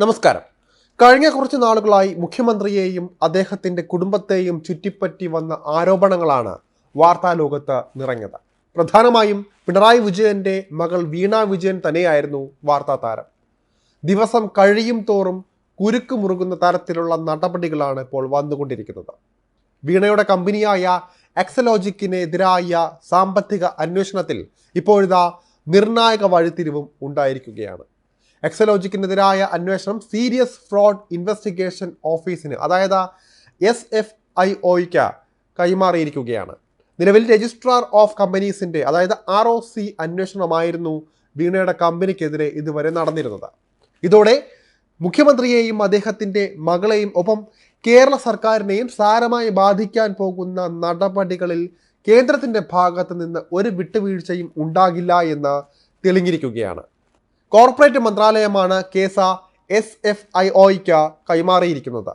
നമസ്കാരം. കഴിഞ്ഞ കുറച്ച് നാളുകളായി മുഖ്യമന്ത്രിയെയും അദ്ദേഹത്തിന്റെ കുടുംബത്തെയും ചുറ്റിപ്പറ്റി വന്ന ആരോപണങ്ങളാണ് വാർത്താ ലോകത്ത് നിറഞ്ഞത്. പ്രധാനമായും പിണറായി വിജയന്റെ മകൾ വീണ വിജയൻ തന്നെയായിരുന്നു വാർത്താ താരം. ദിവസം കഴിയും തോറും കുരുക്ക് മുറുകുന്ന തരത്തിലുള്ള നടപടികളാണ് ഇപ്പോൾ വന്നുകൊണ്ടിരിക്കുന്നത്. വീണയുടെ കമ്പനിയായ എക്സലോജിക്കിനെതിരായ സാമ്പത്തിക അന്വേഷണത്തിൽ ഇപ്പോഴിതാ നിർണായക വഴിത്തിരിവും ഉണ്ടായിരിക്കുകയാണ്. എക്സലോജിക്കിനെതിരായ അന്വേഷണം സീരിയസ് ഫ്രോഡ് ഇൻവെസ്റ്റിഗേഷൻ ഓഫീസിന് അതായത് എസ് എഫ് ഐ ഒയ്ക്ക് കൈമാറിയിരിക്കുകയാണ്. നിലവിൽ രജിസ്ട്രാർ ഓഫ് കമ്പനീസിന്റെ അതായത് ആർ ഒ സി അന്വേഷണമായിരുന്നു വീണയുടെ കമ്പനിക്കെതിരെ ഇതുവരെ നടന്നിരുന്നത്. ഇതോടെ മുഖ്യമന്ത്രിയെയും അദ്ദേഹത്തിന്റെ മകളെയും ഒപ്പം കേരള സർക്കാരിനെയും സാരമായി ബാധിക്കാൻ പോകുന്ന നടപടികളിൽ കേന്ദ്രത്തിന്റെ ഭാഗത്ത് നിന്ന് ഒരു വിട്ടുവീഴ്ചയും ഉണ്ടാകില്ല എന്ന് തെളിഞ്ഞിരിക്കുകയാണ്. കോർപ്പറേറ്റ് മന്ത്രാലയമാണ് കേസ എസ് എഫ് ഐ ഒയ്ക്ക് കൈമാറിയിരിക്കുന്നത്.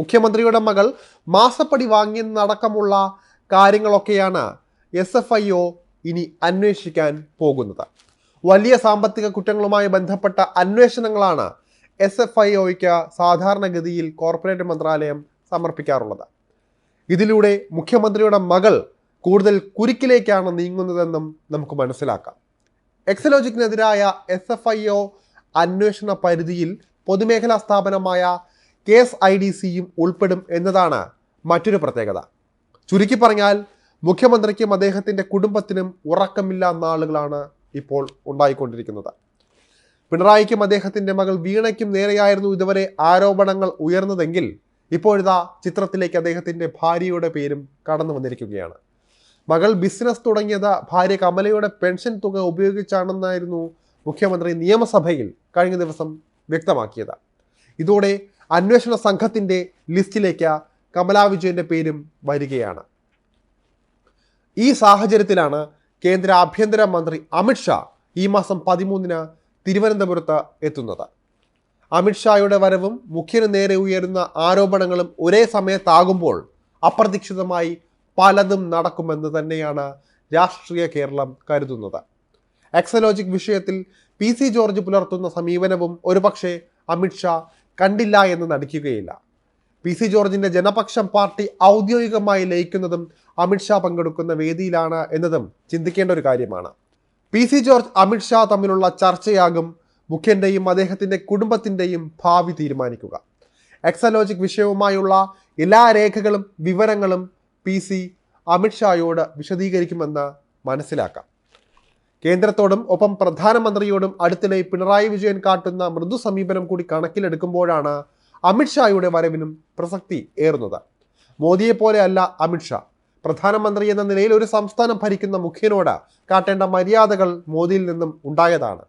മുഖ്യമന്ത്രിയുടെ മകൾ മാസപ്പടി വാങ്ങിയെന്നടക്കമുള്ള കാര്യങ്ങളൊക്കെയാണ് എസ് എഫ് ഐ ഒ ഇനി അന്വേഷിക്കാൻ പോകുന്നത്. വലിയ സാമ്പത്തിക കുറ്റങ്ങളുമായി ബന്ധപ്പെട്ട അന്വേഷണങ്ങളാണ് എസ് എഫ് ഐ ഒയ്ക്ക് സാധാരണഗതിയിൽ കോർപ്പറേറ്റ് മന്ത്രാലയം സമർപ്പിക്കാറുള്ളത്. ഇതിലൂടെ മുഖ്യമന്ത്രിയുടെ മകൾ കൂടുതൽ കുരുക്കിലേക്കാണ് നീങ്ങുന്നതെന്നും നമുക്ക് മനസ്സിലാക്കാം. എക്സലോജിക്കിനെതിരായ എസ് എഫ് ഐ ഒ അന്വേഷണ പരിധിയിൽ പൊതുമേഖലാ സ്ഥാപനമായ കെ എസ് ഐ ഡി സിയും ഉൾപ്പെടും എന്നതാണ് മറ്റൊരു പ്രത്യേകത. ചുരുക്കി പറഞ്ഞാൽ മുഖ്യമന്ത്രിക്കും അദ്ദേഹത്തിന്റെ കുടുംബത്തിനും ഉറക്കമില്ല നാളുകളാണ് ഇപ്പോൾ ഉണ്ടായിക്കൊണ്ടിരിക്കുന്നത്. പിണറായിക്കും അദ്ദേഹത്തിന്റെ മകൾ വീണയ്ക്കും നേരെയായിരുന്നു ഇതുവരെ ആരോപണങ്ങൾ ഉയർന്നതെങ്കിൽ ഇപ്പോഴിതാ ചിത്രത്തിലേക്ക് അദ്ദേഹത്തിന്റെ ഭാര്യയുടെ പേരും കടന്നു വന്നിരിക്കുകയാണ്. മകൾ ബിസിനസ് തുടങ്ങിയത് ഭാര്യ കമലയുടെ പെൻഷൻ തുക ഉപയോഗിച്ചാണെന്നായിരുന്നു മുഖ്യമന്ത്രി നിയമസഭയിൽ കഴിഞ്ഞ ദിവസം വ്യക്തമാക്കിയത്. ഇതോടെ അന്വേഷണ സംഘത്തിന്റെ ലിസ്റ്റിലേക്ക് കമലാ വിജയന്റെ പേരും വരികയാണ്. ഈ സാഹചര്യത്തിലാണ് കേന്ദ്ര ആഭ്യന്തര മന്ത്രി അമിത്ഷാ ഈ മാസം പതിമൂന്നിന് തിരുവനന്തപുരത്ത് എത്തുന്നത്. അമിത്ഷായുടെ വരവും മുഖ്യന് നേരെ ഉയരുന്ന ആരോപണങ്ങളും ഒരേ സമയത്താകുമ്പോൾ അപ്രതീക്ഷിതമായി പലതും നടക്കുമെന്ന് തന്നെയാണ് രാഷ്ട്രീയ കേരളം കരുതുന്നത്. എക്സലോജിക് വിഷയത്തിൽ പി സി ജോർജ് പുലർത്തുന്ന സമീപനവും ഒരുപക്ഷെ അമിത്ഷാ കണ്ടില്ല എന്ന് നടിക്കുകയില്ല. പി സി ജോർജിന്റെ ജനപക്ഷം പാർട്ടി ഔദ്യോഗികമായി ലയിക്കുന്നതും അമിത്ഷാ പങ്കെടുക്കുന്ന വേദിയിലാണ് എന്നതും ചിന്തിക്കേണ്ട ഒരു കാര്യമാണ്. പി സി ജോർജ് അമിത്ഷാ തമ്മിലുള്ള ചർച്ചയാകും മുഖ്യന്റെയും അദ്ദേഹത്തിന്റെ കുടുംബത്തിന്റെയും ഭാവി തീരുമാനിക്കുക. എക്സലോജിക് വിഷയവുമായുള്ള എല്ലാ രേഖകളും വിവരങ്ങളും പി സി അമിത്ഷായോട് വിശദീകരിക്കുമെന്ന് മനസ്സിലാക്കാം. കേന്ദ്രത്തോടും ഒപ്പം പ്രധാനമന്ത്രിയോടും അടുത്തിടെ പിണറായി വിജയൻ കാട്ടുന്ന മൃദു സമീപനം കൂടി കണക്കിലെടുക്കുമ്പോഴാണ് അമിത്ഷായുടെ വരവിനും പ്രസക്തി ഏറുന്നത്. മോദിയെ പോലെയല്ല അമിത്ഷാ പ്രധാനമന്ത്രി എന്ന നിലയിൽ ഒരു സംസ്ഥാനം ഭരിക്കുന്ന മുഖ്യനോട് കാട്ടേണ്ട മര്യാദകൾ മോദിയിൽ നിന്നും ഉണ്ടായതാണ്.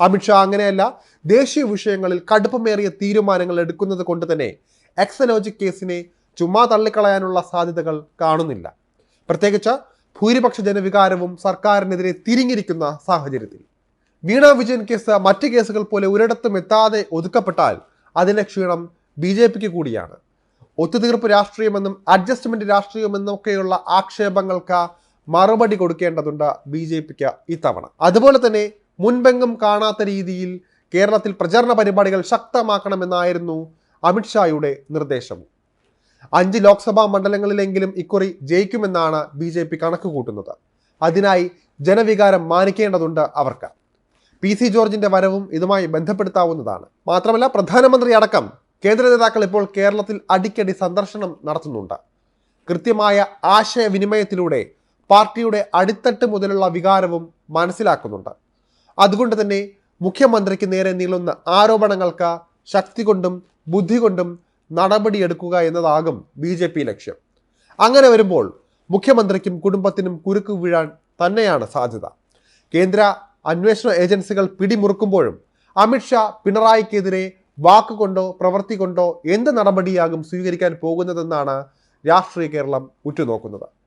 അമിത്ഷാ അങ്ങനെയല്ല ദേശീയ വിഷയങ്ങളിൽ കടുപ്പമേറിയ തീരുമാനങ്ങൾ എടുക്കുന്നത് കൊണ്ട് തന്നെ എക്സലോജിക് കേസിനെ ചുമ്മാ തള്ളിക്കളയാനുള്ള സാധ്യതകൾ കാണുന്നില്ല. പ്രത്യേകിച്ച് ഭൂരിപക്ഷ ജനവികാരവും സർക്കാരിനെതിരെ തിരിഞ്ഞിരിക്കുന്ന സാഹചര്യത്തിൽ. വീണ വിജയൻ കേസ് മറ്റ് കേസുകൾ പോലെ ഒരിടത്തും എത്താതെ ഒതുക്കപ്പെട്ടാൽ അതിന്റെ ക്ഷീണം ബി ജെ പിക്ക് കൂടിയാണ്. ഒത്തുതീർപ്പ് രാഷ്ട്രീയമെന്നും അഡ്ജസ്റ്റ്മെന്റ് രാഷ്ട്രീയമെന്നും ഒക്കെയുള്ള ആക്ഷേപങ്ങൾക്ക് മറുപടി കൊടുക്കേണ്ടതുണ്ട് ബി ജെ പിക്ക് ഇത്തവണ. അതുപോലെ തന്നെ മുൻപെങ്ങും കാണാത്ത രീതിയിൽ കേരളത്തിൽ പ്രചരണ പരിപാടികൾ ശക്തമാക്കണമെന്നായിരുന്നു അമിത്ഷായുടെ നിർദ്ദേശം അഞ്ച് ലോക്സഭാ മണ്ഡലങ്ങളിലെങ്കിലും ഇക്കുറി ജയിക്കുമെന്നാണ് ബി ജെ പി കണക്ക് കൂട്ടുന്നത്. അതിനായി ജനവികാരം മാനിക്കേണ്ടതുണ്ട് അവർക്ക്. പി സി ജോർജിന്റെ വരവും ഇതുമായി ബന്ധപ്പെടുത്താവുന്നതാണ്. മാത്രമല്ല പ്രധാനമന്ത്രി അടക്കം കേന്ദ്ര നേതാക്കൾ ഇപ്പോൾ കേരളത്തിൽ അടിക്കടി സന്ദർശനം നടത്തുന്നുണ്ട്. കൃത്യമായ ആശയവിനിമയത്തിലൂടെ പാർട്ടിയുടെ അടിത്തട്ട് മുതലുള്ള വികാരവും മനസ്സിലാക്കുന്നുണ്ട്. അതുകൊണ്ട് തന്നെ മുഖ്യമന്ത്രിക്ക് നേരെ നീളുന്ന ആരോപണങ്ങൾക്ക് ശക്തി കൊണ്ടും ബുദ്ധി കൊണ്ടും നടപടിയെടുക്കുക എന്നതാകും ബി ജെ പി ലക്ഷ്യം. അങ്ങനെ വരുമ്പോൾ മുഖ്യമന്ത്രിക്കും കുടുംബത്തിനും കുരുക്ക് വീഴാൻ തന്നെയാണ് സാധ്യത. കേന്ദ്ര അന്വേഷണ ഏജൻസികൾ പിടിമുറുക്കുമ്പോഴും അമിത്ഷാ പിണറായിക്കെതിരെ വാക്കുകൊണ്ടോ പ്രവൃത്തി കൊണ്ടോ എന്ത് നടപടിയാകും സ്വീകരിക്കാൻ പോകുന്നതെന്നാണ് രാഷ്ട്രീയ കേരളം ഉറ്റുനോക്കുന്നത്.